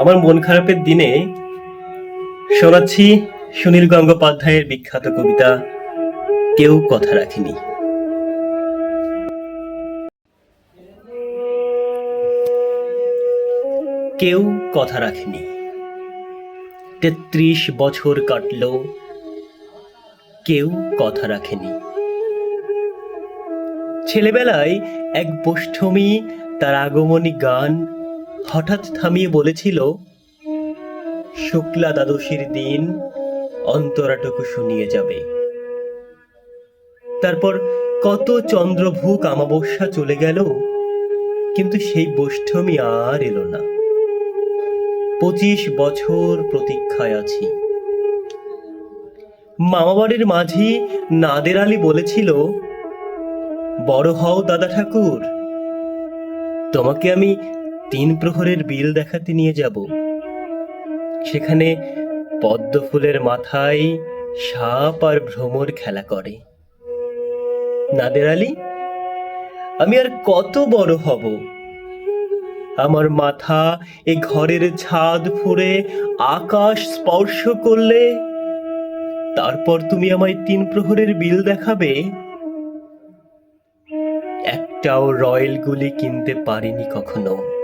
আমার মন খারাপের দিনে শোনাচ্ছি সুনীল গঙ্গোপাধ্যায়ের বিখ্যাত কবিতা, কেউ কথা রাখেনি। কেউ কথা রাখেনি। তেত্রিশ বছর কাটল, কেউ কথা রাখেনি। ছেলেবেলায় এক বৈষ্ঠমী তার আগমনী গান হঠাৎ থামিয়ে বলেছিল, শুক্লা দ্বাদশীর দিন অন্তরাটুকু শুনিয়ে যাবে। তারপর কত চন্দ্রভূক আমাবস্যা চলে গেল, কিন্তু সেই বৈষ্ঠমী আর এলো না। পঁচিশ বছর প্রতীক্ষায় আছি। মামাবাড়ির মাঝি নাদের আলী বলেছিল, বড় হও দাদা ঠাকুর, তোমাকে আমি তিন প্রহরের বিল দেখাতে নিয়ে যাব। সেখানে পদ্ম ফুলের মাথায় সাপ আর ভ্রমর খেলা করে। নাদের আলী, আমি আর কত বড় হব? আমার মাথা এ ঘরের ছাদ ফুঁড়ে আকাশ স্পর্শ করলে তারপর তুমি আমায় তিন প্রহরের বিল দেখাবে? একটাও রয়্যাল গুলি কিনতে পারিনি কখনো।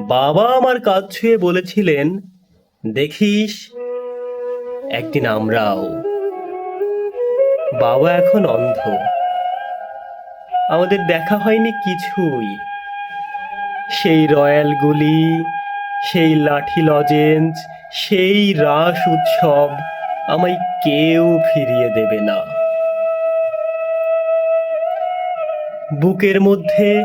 বাবা আমার কাজ ছুঁয়ে বলেছিলেন, দেখিস, একদিন আমরাও। বাবা এখন অন্ধ। আমাদের দেখা হয়নি কিছুই। সেই রয়্যাল গুলি, সেই লাঠি লজেন্স সেই রাস উৎসব আমায় কেউ ফিরিয়ে দেবে না। বুকের মধ্যে